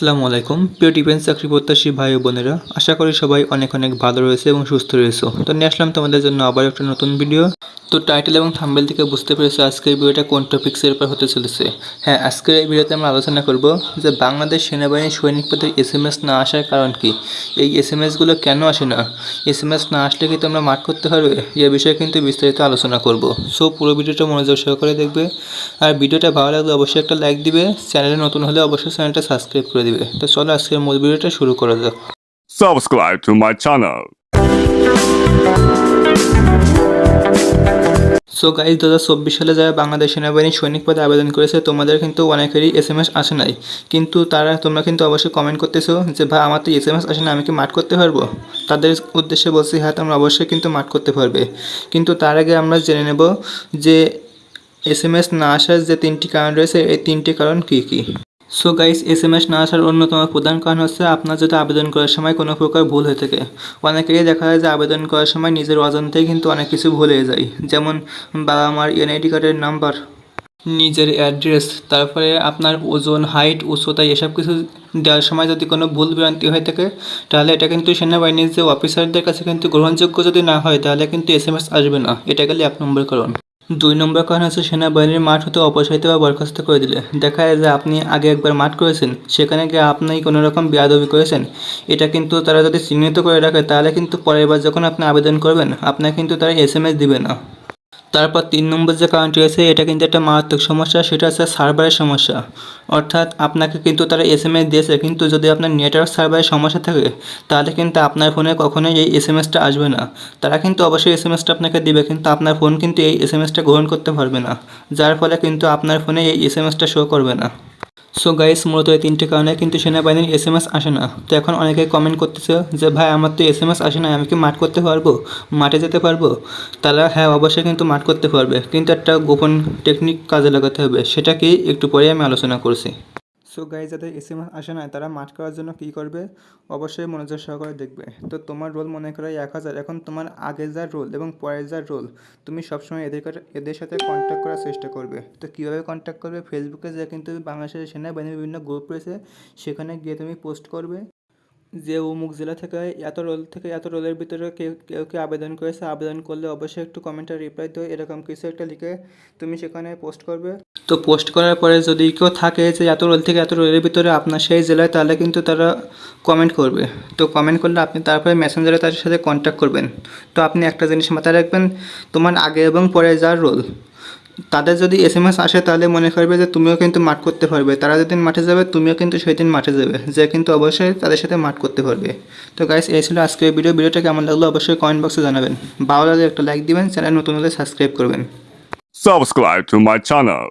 আসসালামু আলাইকুম। প্রিয় ডিফেন্স চাকরি প্রত্যাশী ভাই ও বোনেরা, আশা করি সবাই অনেক অনেক ভালো রয়েছে এবং সুস্থ রয়েছে। তো নিয়ে আসলাম তোমাদের জন্য আবার একটা নতুন ভিডিও তো টাইটেল এবং থাম্বেল থেকে বুঝতে পেরেছ আজকের ভিডিওটা কোন টপিক্সের উপর হতে চলেছে? হ্যাঁ আজকের এই ভিডিওতে আমরা আলোচনা করব যে বাংলাদেশ সেনাবাহিনীর সৈনিক পদের এস এম এস না আসার কারণ কি? এই এস এম এসগুলো কেন আসে না? এস এম এস না আসলে কি তোমরা মাঠ করতে পারবে? এ বিষয়ে কিন্তু বিস্তারিত আলোচনা করব। সো পুরো ভিডিওটা মনোযোগ সহকারে দেখবে। আর ভিডিওটা ভালো লাগলে অবশ্যই একটা লাইক দিবে। চ্যানেলে নতুন হলে অবশ্যই চ্যানেলটা সাবস্ক্রাইব করে দিবে। তো চলো আজকের মূল ভিডিওটা শুরু করা যাক। Subscribe to my channel. So guys দু হাজার চব্বিশ সালে যারা বাংলাদেশ সেনাবাহিনী সৈনিক পদে আবেদন করেছে, তোমাদের কিন্তু অনেকেরই এস এম এস আসে নাই। কিন্তু তারা, তোমরা কিন্তু অবশ্যই কমেন্ট করতেছো যে, ভাই, আমার তো এস এম এস আসে না, আমি কি মাঠ করতে পারব? তাদের উদ্দেশ্যে বলছি হ্যাঁ তোমরা অবশ্যই কিন্তু মাঠ করতে পারবে। কিন্তু তার আগে আমরা জেনে নেব যে এস এম এস না আসার যে তিনটি কারণ রয়েছে, এই তিনটি কারণ কী কী? So guys S M S না আসার অন্যতম প্রধান কারণ হচ্ছে আপনার যদি আবেদন করার সময় কোনো প্রকার ভুল হয়ে থাকে। অনেকেরই দেখা যায় যে আবেদন করার সময় নিজের অজান্তেই কিন্তু অনেক কিছু ভুলে যায়। যেমন বাবা মার এনআইডি কার্ডের নাম্বার নিজের অ্যাড্রেস তারপরে আপনার ওজন হাইট উচ্চতা, এসব কিছু দেওয়ার সময় যদি কোনো ভুল ভ্রান্তি হয়ে থাকে, তাহলে এটা কিন্তু সেনাবাহিনীর যে অফিসারদের কাছে কিন্তু গ্রহণযোগ্য যদি না হয়, তাহলে কিন্তু এস এম এস আসবে না। এটা গেলে এক নম্বর কারণ। দুই নম্বর কারণ হচ্ছে সেনাবাহিনীর মাঠ হতে অপসারিত বা বরখাস্ত করে দিলে। দেখা যায় যে আপনি আগে একবার মাঠ করেছেন, সেখানে গিয়ে আপনি কোনো রকম বেয়াদবি করেছেন। এটা কিন্তু তারা যদি চিহ্নিত করে রাখে, তাহলে কিন্তু পরের বার যখন আপনি আবেদন করবেন, আপনাকে কিন্তু তারা এস এম এস দিবে না। তারপর তিন নম্বর যে কারণটি রয়েছে, এটা কিন্তু একটা মারাত্মক সমস্যা, সেটা হচ্ছে সার্ভারের সমস্যা। অর্থাৎ আপনাকে কিন্তু তারা এস এম এস দিয়েছে, কিন্তু যদি আপনার নেটওয়ার্ক সার্ভারের সমস্যা থাকে, তাহলে কিন্তু আপনার ফোনে কখনোই এই এস এম এসটা আসবে না। তারা কিন্তু অবশ্যই এস এম এসটা আপনাকে দেবে, কিন্তু আপনার ফোন কিন্তু এই এস এম এসটা গ্রহণ করতে পারবে না। যার ফলে কিন্তু আপনার ফোনে এই এস এম এসটা শো করবে না। সো গাইস মূলত এই তিনটে কারণে কিন্তু সেনাবাহিনীর এস এম এস আসে না। তো এখন অনেকে কমেন্ট করতেছে যে, ভাই, আমার তো এস এম এস আসে না আমি কি মাঠ করতে পারব? মাঠে যেতে পারব? তাহলে হ্যাঁ অবশ্যই কিন্তু মাঠ করতে পারবে। কিন্তু একটা গোপন টেকনিক কাজে লাগাতে হবে। সেটা কি? একটু পরে আমি আলোচনা করছি। সো গাই যাদের এস এম আসে না, তারা মাঠ করার জন্য কী করবে? অবশ্যই মনোযোগ সহকারে দেখবে। তো তোমার রোল মনে করো এক হাজার। এখন তোমার আগের যার রোল এবং পরের যার রোল তুমি সবসময় এদের এদের সাথে কন্ট্যাক্ট করার চেষ্টা করবে। তো কীভাবে কন্ট্যাক্ট করবে? ফেসবুকে যে কিন্তু বাংলাদেশের সেনাবাহিনীর বিভিন্ন গ্রুপ রয়েছে, সেখানে গিয়ে তুমি পোস্ট করবে। যে অমুক জেলা থেকে এত রোল থেকে এত রোলের ভিতরে কেউ কেউ কেউ আবেদন করেছে, আবেদন করলে অবশ্যই একটু কমেন্টে রিপ্লাই দিও, এরকম কিছু একটা লিখে তুমি সেখানে পোস্ট করবে। তো পোস্ট করার পরে যদি কেউ থাকে যে এত রোল থেকে এত রোলের ভিতরে আপনার সেই জেলায়, তাহলে কিন্তু তারা কমেন্ট করবে। তো কমেন্ট করলে আপনি তারপরে মেসেঞ্জারে তাদের সাথে কন্ট্যাক্ট করবেন। তো আপনি একটা জিনিস মাথায় রাখবেন, তোমার আগে এবং পরে যার রোল তাদের যদি এস এম এস আসে, তাহলে মনে করবে যে তুমিও কিন্তু মাঠ করতে পারবে। তারা যেদিন মাঠে যাবে, তুমিও কিন্তু সেই দিন মাঠে যাবে। যে কিন্তু অবশ্যই তাদের সাথে মাঠ করতে পারবে। তো গাইস এই ছিল আজকের ভিডিও ভিডিওটা কেমন লাগল অবশ্যই কমেন্ট বক্সে জানাবেন। ভালো লাগলে একটা লাইক দিবেন, চ্যানেল নতুন হলে সাবস্ক্রাইব করবেন। Subscribe to my channel.